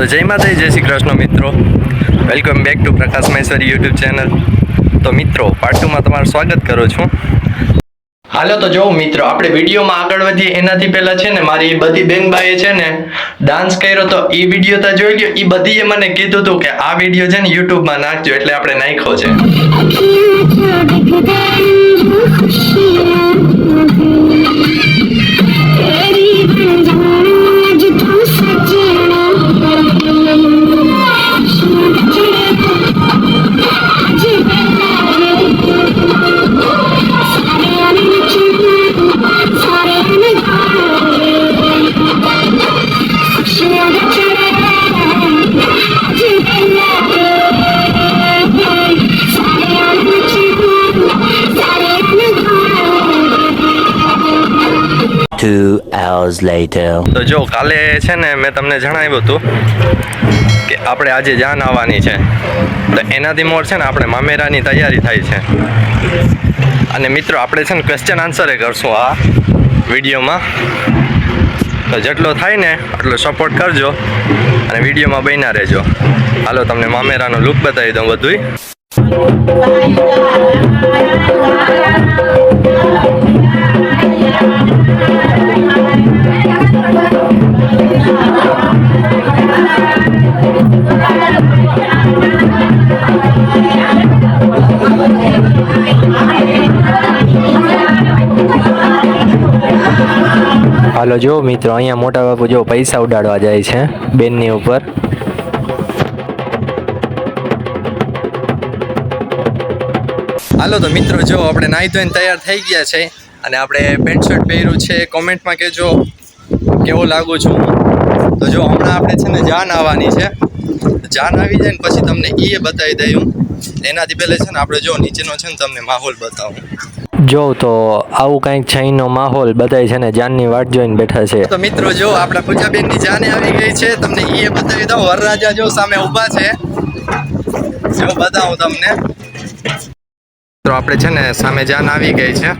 તો જય માતા જય શ્રી કૃષ્ણ મિત્રો. Welcome back to Prakash Maheshwari YouTube channel તો મિત્રો પાર્ટ ટુમાં તમારું સ્વાગત કરું છું. હાલો, તો જો મિત્રો, આપણે વિડીયોમાં આગળ વધીએ. એનાથી પહેલા છે ને, મારી બધી બેનબાઈએ છે ને ડાન્સ કર્યો તો એ વીડિયો તો જોઈ ગયો એ બધીએ મને કીધું હતું કે આ વીડિયો છે ને યુટ્યુબમાં નાખજો. એટલે આપણે નાખ્યો છે. Two hours later. તો જો કાલે છે ને મેં તમને જણાવ્યું હતું કે આપણે આજે જાન આવવાની છે. તો એનાથી મોર છે ને આપણે મામેરાની તૈયારી થાય છે. અને મિત્રો આપણે છે ને ક્વેશ્ચન આન્સરે કરશું આ વિડીયોમાં. તો જેટલો થાય ને એટલો સપોર્ટ કરજો અને વિડીયોમાં બન્યા રહેજો. હાલો તમને મામેરાનો લુક બતાવી દઉં બધુંય. હાલો જો મિત્રો, અહીંયા મોટા બાપુ જો પૈસા ઉડાડવા જાય છે બેનની ઉપર. હાલો તો મિત્રો, જો આપણે નાહી ધોઈને તૈયાર થઈ ગયા છે અને આપણે પેન્ટ શર્ટ પહેર્યું છે. કોમેન્ટમાં કહેજો કેવો લાગુ છું? તો જો હમણાં આપણે છે ને જાન આવવાની છે. જાન આવી જાય ને પછી તમને એ બતાવી દઉં એનાથી પહેલાં છે ને આપણે જો નીચેનો છે ને તમને માહોલ બતાવું. જો તો આવું કંઈક છઈનો માહોલ બધાય છે ને, જાનની વાટ જોઈને બેઠા છે. તો મિત્રો જો આપણા પૂજાબેનની જાને આવી ગઈ છે, તમને એ બતાવી દઉં, વરરાજા જો સામે ઊભા છે. જો બતાવું તમને. તો આપણે છે ને સામે જાન આવી ગઈ છે.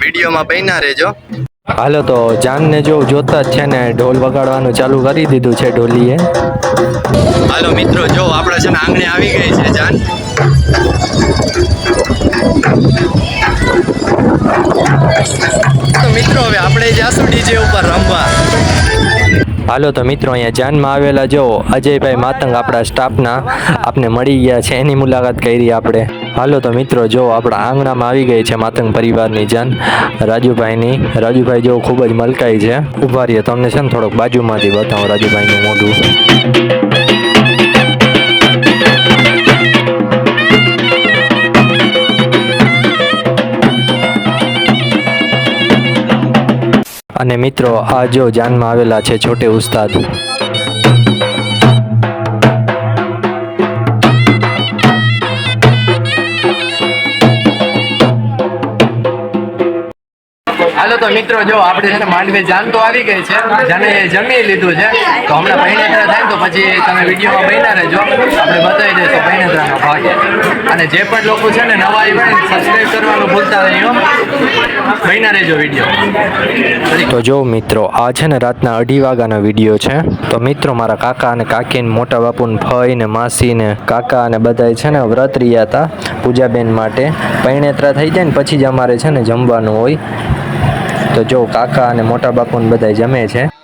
વિડીયોમાં બન્યા રહેજો. હાલો તો જાનને જો જોતા જ છે ને ઢોલ વગાડવાનું ચાલુ કરી દીધું છે ઢોલીએ. હાલો મિત્રો, જો આપણે છે ને આંગણે આવી ગઈ છે જાન. તો મિત્રો, હવે આપણે જાશું ડીજે ઉપર રમવા. હાલો તો મિત્રો, અહીંયા જાનમાં આવેલા જો, અજયભાઈ માતંગ આપણા સ્ટાફના આપને મળી ગયા છે, એની મુલાકાત કરી આપણે. હાલો તો મિત્રો, જો આપણા આંગણામાં આવી ગઈ છે માતંગ પરિવારની જાન, રાજુભાઈની. રાજુભાઈ જો ખૂબ જ મલકાઈ છે. ઊભા રહીએ તમને છે ને થોડોક બાજુમાંથી બતાવો, રાજુભાઈનું મોઢું. અને મિત્રો, આ જો જાનમાં આવેલા છે છોટે ઉસ્તાદ. હાલો તો મિત્રો, જો આપણે છે ને માંડવી જાન તો આવી ગઈ છે. જાને જમી લીધું છે. તો હમણાં પૈણેત્રા થાય તો પછી તમે વિડીયોમાં બન્યા રહેજો. આપણે બતાવી દઈશું. અને જે પણ લોકો છે ને નવા ઇવેન્ટ સબસ્ક્રાઈબ કરવાનું ભૂલતા નહીં બન્યા રહેજો વીડિયો તો જો મિત્રો, આ છે ને રાતના અઢી વાગ્યાનો વીડિયો છે. તો મિત્રો, મારા કાકા અને કાકીને, મોટા બાપુને ફઈ ને, માસી ને, કાકા અને બધા છે ને વ્રત રહ્યા હતા પૂજાબેન માટે. પૈણેત્રા થઈ જાય ને, પછી જ અમારે છે ને જમવાનું હોય. તો જો કાકા અને મોટા બાપુને બધાય બધા જમે છે.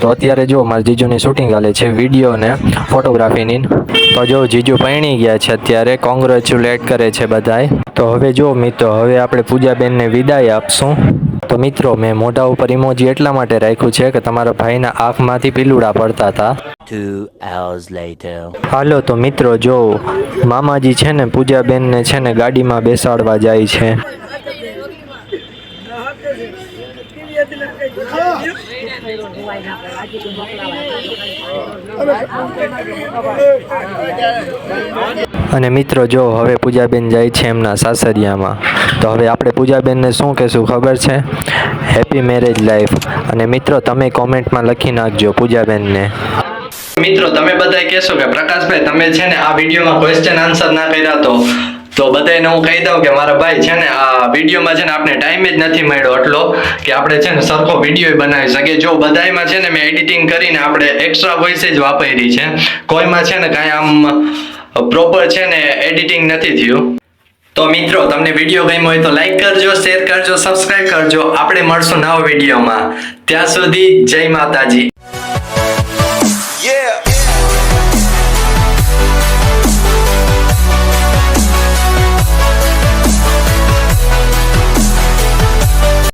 તો અત્યારે જો મારા જીજુની શૂટિંગ હાલે છે વીડિયો ને ફોટોગ્રાફીની તો જો જીજુ પરણી ગયા છે અત્યારે કોંગ્રેચ્યુલેટ કરે છે બધાય. તો હવે જો મિત્રો હવે આપણે પૂજાબેનને વિદાય આપશું. તો મિત્રો મેં મોઢા ઉપર ઇમોજી એટલા માટે રાખ્યું છે કે તમારા ભાઈના આંખમાંથી પીલુડા પડતા હતા. હાલો તો મિત્રો જો મામાજી છે ને પૂજાબેનને છે ને ગાડીમાં બેસાડવા જાય છે. અને મિત્રો, જો હવે પૂજાબેન જાય છે એમના સાસરિયામાં, તો હવે આપણે પૂજાબેનને શું કહેશું ખબર છે? હેપી મેરેજ લાઈફ અને મિત્રો, તમે કોમેન્ટમાં લખી નાખજો પૂજાબેનને. મિત્રો, તમે બધા કહેશો કે પ્રકાશભાઈ, તમે છે ને આ વિડીયોમાં ક્વેશ્ચન આન્સર ના કર્યા તો તો બધાને હું કહી દઉં કે મારા ભાઈ છે ને આ વિડીયોમાં છે ને આપણે ટાઈમ જ નથી મળ્યો એટલો કે આપણે છે ને સરખો વીડિયો બનાવી શકીએ. જો બધાયમાં છે ને મેં એડિટિંગ કરીને આપણે એક્સ્ટ્રા વોઇસ વાપરી છે. કોઈમાં છે ને કાંઈ આમ પ્રોપર છે ને એડિટિંગ નથી થયું. તો મિત્રો, તમને વીડિયો ગમ્યો હોય તો લાઈક કરજો શેર કરજો સબસ્ક્રાઇબ કરજો. આપણે મળશું નવા વિડીયોમાં. ત્યાં સુધી જય માતાજી.